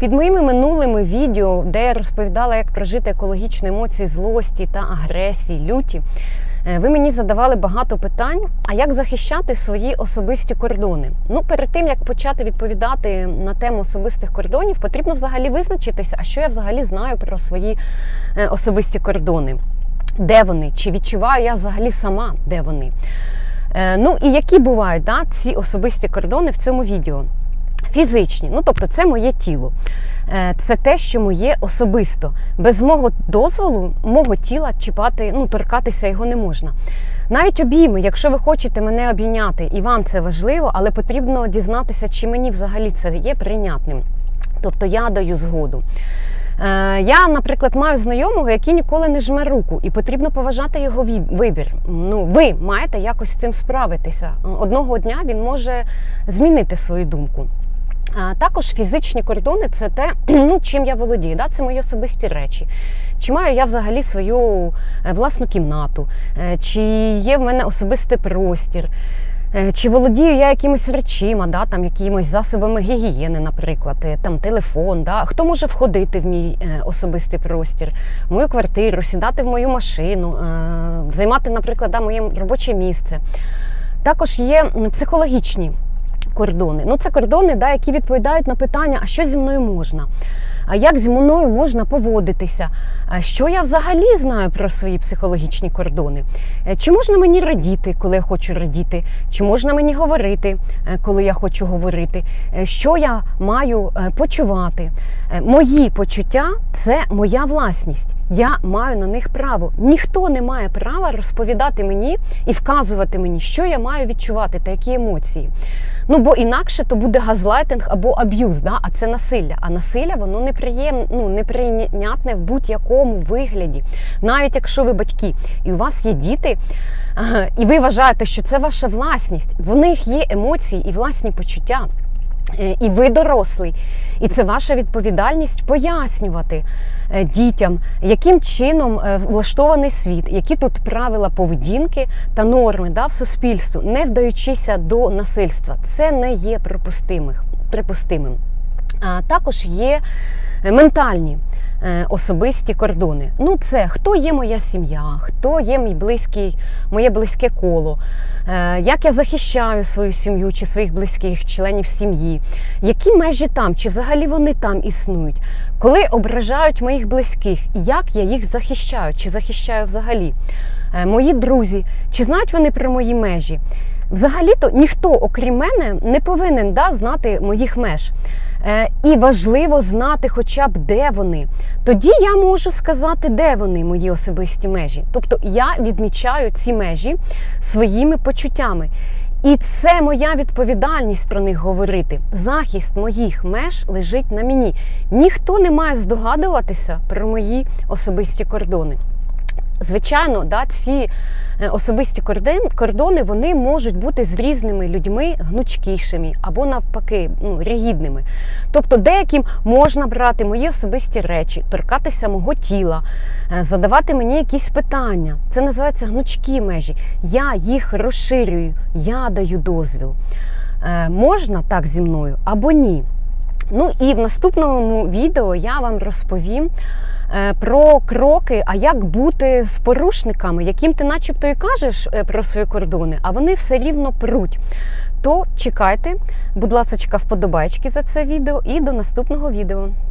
Під моїми минулими відео, де я розповідала, як прожити екологічні емоції злості та агресії, люті, е, ви мені задавали багато питань, а як захищати свої особисті кордони. Ну, перед тим як почати відповідати на тему особистих кордонів, потрібно взагалі визначитися, а що я взагалі знаю про свої е, особисті кордони. Де вони? Чи відчуваю я взагалі сама, де вони? Е, Ну і які бувають да, ці особисті кордони в цьому відео? Фізичні, ну тобто це моє тіло, це те, що моє особисто. Без мого дозволу, мого тіла чіпати, ну торкатися його не можна. Навіть обійми, якщо ви хочете мене обійняти, і вам це важливо, але потрібно дізнатися, чи мені взагалі це є прийнятним. Тобто я даю згоду. Е, Я, наприклад, маю знайомого, який ніколи не жме руку, і потрібно поважати його вибір. Ну, ви маєте якось з цим справитися. Одного дня він може змінити свою думку. Також фізичні кордони це те, ну, чим я володію. Да? Це мої особисті речі. Чи маю я взагалі свою е, власну кімнату, Е, чи є в мене особистий простір, Е, чи володію я якимись речима, да? там, якимись засобами гігієни, наприклад, там, телефон. Да? Хто може входити в мій особистий простір, в мою квартиру, сідати в мою машину, займати, наприклад, да, моє робоче місце. Також є психологічні кордони. Ну, це кордони, да, які відповідають на питання, а що зі мною можна? А як зі мною можна поводитися? Що я взагалі знаю про свої психологічні кордони? Е, Чи можна мені радіти, коли я хочу радіти? Чи можна мені говорити, е, коли я хочу говорити? Е, Що я маю почувати? Мої почуття це моя власність. Я маю на них право. Ніхто не має права розповідати мені і вказувати мені, що я маю відчувати та які емоції. Ну бо інакше то буде газлайтинг або аб'юз, да? а це насилля. А насилля воно неприємне, ну неприйнятне в будь-якому вигляді. Навіть якщо ви батьки і у вас є діти, і ви вважаєте, що це ваша власність, в них є емоції і власні почуття. Е, І ви дорослий, і це ваша відповідальність пояснювати е, дітям, яким чином е, влаштований світ, які тут правила поведінки та норми да, в суспільстві, не вдаючися до насильства. Це не є припустимим. А також є е, ментальні е, особисті кордони. Ну, це хто є моя сім'я, хто є мій близький, моє близьке коло, е, як я захищаю свою сім'ю чи своїх близьких членів сім'ї, які межі там, чи взагалі вони там існують, коли ображають моїх близьких, як я їх захищаю, чи захищаю взагалі. Мої друзі, чи знають вони про мої межі? Взагалі-то ніхто, окрім мене, не повинен да, знати моїх меж. Е, і важливо знати хоча б де вони. Тоді я можу сказати, де вони, мої особисті межі. Тобто я відмічаю ці межі своїми почуттями. І це моя відповідальність про них говорити. Захист моїх меж лежить на мені. Ніхто не має здогадуватися про мої особисті кордони. Звичайно, да, ці е, особисті кордони вони можуть бути з різними людьми гнучкішими або навпаки ну, рігідними. Тобто деяким можна брати мої особисті речі, торкатися мого тіла, е, задавати мені якісь питання. Це називається гнучкі межі. Я їх розширюю, я даю дозвіл. Е, Можна так зі мною або ні. Ну і в наступному відео я вам розповім е, про кроки, а як бути з порушниками, яким ти начебто і кажеш е, про свої кордони, а вони все рівно пруть. То чекайте, будь ласка, вподобайки за це відео і до наступного відео.